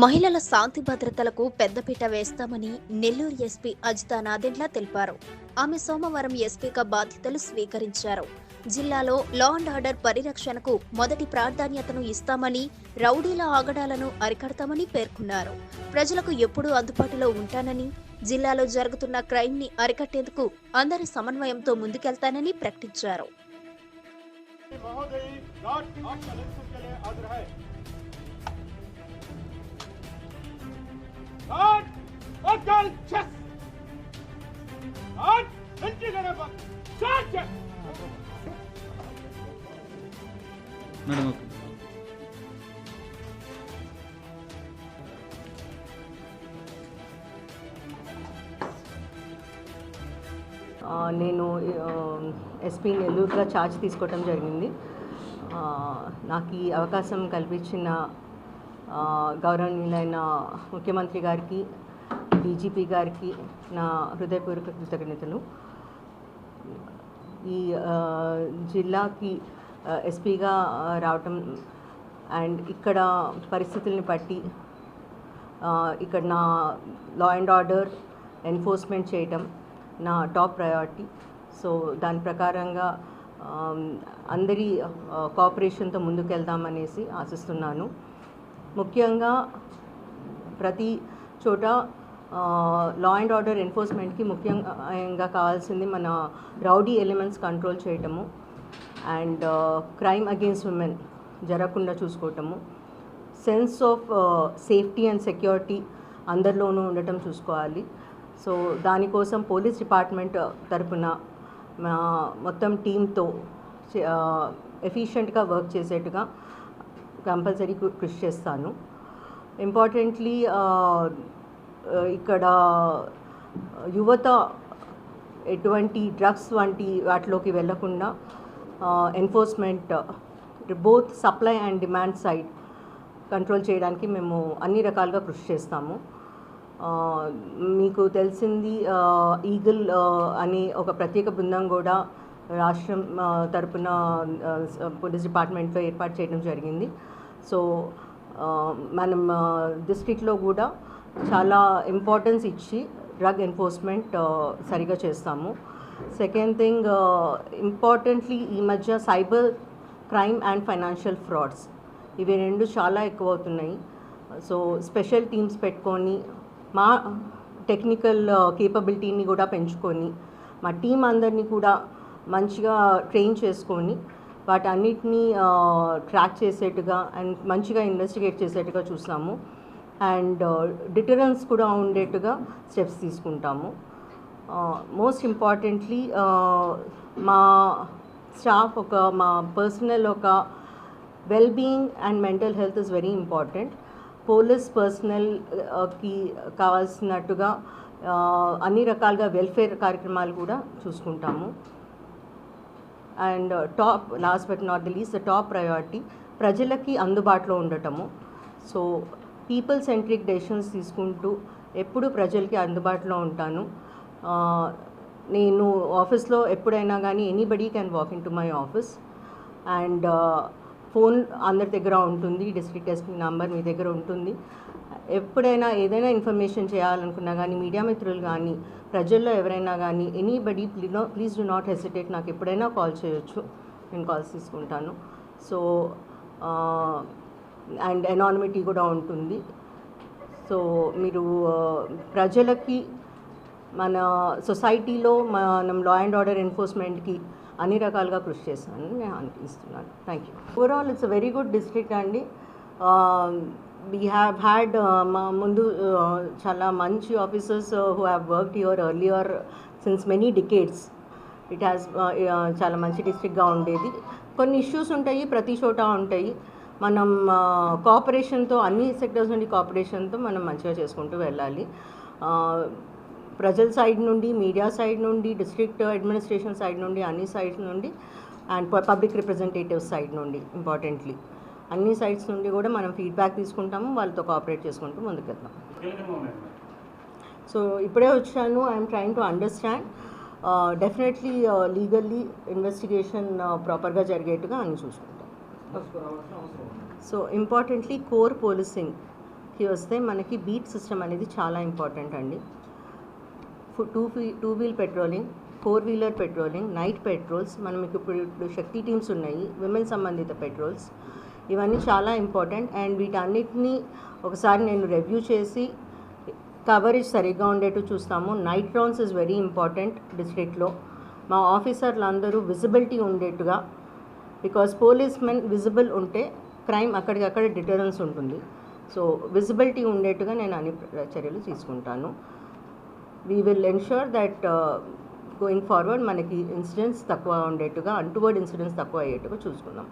మహిళల శాంతి భద్రతలకు పెద్దపీట వేస్తామని నెల్లూరు ఎస్పీ అజితా నాదెండ్ల తెలిపారు ఆమె సోమవారం ఎస్పీగా బాధ్యతలు స్వీకరించారు జిల్లాలో లా అండ్ ఆర్డర్ పరిరక్షణకు మొదటి ప్రాధాన్యతను ఇస్తామని రౌడీల ఆగడాలను అరికడతామని పేర్కొన్నారు ప్రజలకు ఎప్పుడూ అందుబాటులో ఉంటానని జిల్లాలో జరుగుతున్న క్రైమ్ని అరికట్టేందుకు అందరి సమన్వయంతో ముందుకెళ్తానని ప్రకటించారు నేను ఎస్పీ నెల్లూరుగా ఛార్జ్ తీసుకోవటం జరిగింది. నాకు ఈ అవకాశం కల్పించిన గౌరవనీయులైన ముఖ్యమంత్రి గారికి డీజీపీ గారికి నా హృదయపూర్వక కృతజ్ఞతలు. ఈ జిల్లాకి ఎస్పీగా రావటం అండ్ ఇక్కడ పరిస్థితుల్ని బట్టి ఇక్కడ నా లా అండ్ ఆర్డర్ ఎన్ఫోర్స్మెంట్ చేయటం నా టాప్ ప్రయారిటీ. సో దాని ప్రకారంగా అందరి కోఆపరేషన్తో ముందుకెళ్దామనేసి ఆశిస్తున్నాను. ముఖ్యంగా ప్రతి చోట లా అండ్ ఆర్డర్ ఎన్ఫోర్స్మెంట్కి ముఖ్యంగా కావాల్సింది మన రౌడీ ఎలిమెంట్స్ కంట్రోల్ చేయటము అండ్ క్రైమ్ అగేన్స్ట్ ఉమెన్ జరగకుండా చూసుకోవటము. Sense of safety and security అందరిలోనూ ఉండటం చూసుకోవాలి. సో దానికోసం పోలీస్ డిపార్ట్మెంట్ తరపున మా మొత్తం టీంతో ఎఫిషియెంట్గా వర్క్ చేసేట్టుగా కంపల్సరీ కృషి చేస్తాను. ఇంపార్టెంట్లీ ఇక్కడ యువత ఎటువంటి డ్రగ్స్ వంటి వాటిలోకి వెళ్ళకుండా enforcement both supply and demand side control చేయడానికి మేము అన్ని రకాలుగా కృషి చేస్తాము. మీకు తెలిసింది ఈగిల్ అనే ఒక ప్రత్యేక బృందం కూడా రాష్ట్రం తరపున పోలీస్ డిపార్ట్మెంట్లో ఏర్పాటు చేయడం జరిగింది. సో మనం డిస్ట్రిక్ట్లో కూడా చాలా ఇంపార్టెన్స్ ఇచ్చి డ్రగ్ ఎన్ఫోర్స్మెంట్ సరిగా చేస్తాము. సెకండ్ థింగ్ ఇంపార్టెంట్లీ ఈ మధ్య cyber crime and financial frauds ఇవి రెండు చాలా ఎక్కువ అవుతున్నాయి సో స్పెషల్ టీమ్స్ పెట్టుకొని మా టెక్నికల్ కేపబిలిటీని uh, కూడా పెంచుకొని మా టీం అందరినీ కూడా మంచిగా ట్రైన్ చేసుకొని వాటన్నిటినీ uh, ట్రాక్ చేసేట్టుగా అండ్ మంచిగా ఇన్వెస్టిగేట్ చేసేట్టుగా చూస్తాము. అండ్ uh, డిటరెన్స్ కూడా ఉండేట్టుగా స్టెప్స్ తీసుకుంటాము. Uh, మోస్ట్ ఇంపార్టెంట్లీ uh, మా స్టాఫ్ ఒక మా పర్సనల్ ఒక well being and mental health is very important police పర్సనల్కి కావాల్సినట్టుగా అన్ని రకాలుగా వెల్ఫేర్ కార్యక్రమాలు కూడా చూసుకుంటాము. And top last but not the least the top priority ప్రజలకి అందుబాటులో ఉండటము. సో పీపుల్ సెంట్రిక్ డెసిషన్స్ తీసుకుంటూ ఎప్పుడు ప్రజలకి అందుబాటులో ఉంటాను. నేను ఆఫీస్లో ఎప్పుడైనా కానీ anybody can walk in to my office. And phone అందరి దగ్గర ఉంటుంది డిస్ట్రిక్ట్ ఎస్పీ నంబర్ మీ దగ్గర ఉంటుంది. ఎప్పుడైనా ఏదైనా ఇన్ఫర్మేషన్ చేయాలనుకున్నా కానీ మీడియా మిత్రులు కానీ ప్రజల్లో ఎవరైనా కానీ anybody please do not hesitate నాకు ఎప్పుడైనా కాల్ చేయొచ్చు. నేను కాల్స్ తీసుకుంటాను. సో అండ్ ఎనానిమిటీ కూడా ఉంటుంది. సో మీరు ప్రజలకి మన సొసైటీలో మనం లా అండ్ ఆర్డర్ ఎన్ఫోర్స్మెంట్కి అన్ని రకాలుగా కృషి చేస్తానని నేను అనిపిస్తున్నాను. Thank you overall it's a very good district అండి. వీ హ్యావ్ హ్యాడ్ మా ముందు చాలా మంచి officers who have worked your earlier since many decades it has చాలా మంచి డిస్ట్రిక్ట్గా ఉండేది. కొన్ని ఇష్యూస్ ఉంటాయి ప్రతి చోట ఉంటాయి. మనం కోఆపరేషన్తో అన్ని సెక్టర్స్ నుండి కోఆపరేషన్తో మనం మంచిగా చేసుకుంటూ వెళ్ళాలి. ప్రజల సైడ్ నుండి మీడియా సైడ్ నుండి డిస్ట్రిక్ట్ అడ్మినిస్ట్రేషన్ సైడ్ నుండి అన్ని సైడ్స్ నుండి అండ్ పబ్లిక్ రిప్రజెంటేటివ్ సైడ్ నుండి ఇంపార్టెంట్లీ అన్ని సైడ్స్ నుండి కూడా మనం ఫీడ్బ్యాక్ తీసుకుంటాము వాళ్ళతో కోఆపరేట్ చేసుకుంటూ ముందుకెళ్తాం. సో ఇప్పుడే వచ్చాను I'm trying to understand definitely legally investigation ప్రాపర్గా జరిగేట్టుగా అని చూసుకుంటాం. సో ఇంపార్టెంట్లీ కోర్ పోలీసింగ్కి వస్తే మనకి బీట్ సిస్టమ్ అనేది చాలా ఇంపార్టెంట్ అండి. Two two wheel patrolling four wheeler patrolling night patrols మనం ఇప్పుడు ఇప్పుడు శక్తి టీమ్స్ ఉన్నాయి విమెన్ సంబంధిత పెట్రోల్స్. ఇవన్నీ చాలా ఇంపార్టెంట్ అండ్ వీటన్నిటిని ఒకసారి నేను రివ్యూ చేసి కవరేజ్ సరిగ్గా ఉండేట్టు చూస్తాము. Night rounds is very important డిస్ట్రిక్ట్లో. మా ఆఫీసర్లు అందరూ విజిబిలిటీ ఉండేట్టుగా బికాస్ పోలీస్ మెన్ విజిబుల్ ఉంటే క్రైమ్ అక్కడికక్కడ డిటరెన్స్ ఉంటుంది. సో విజిబిలిటీ ఉండేట్టుగా నేను అన్ని చర్యలు తీసుకుంటాను. We will ensure that going forward మనకి ఇన్సిడెంట్స్ తక్కువ ఉండేట్టుగా అంటువర్డ్ ఇన్సిడెంట్స్ తక్కువ అయ్యేట్టుగా చూసుకుందాం.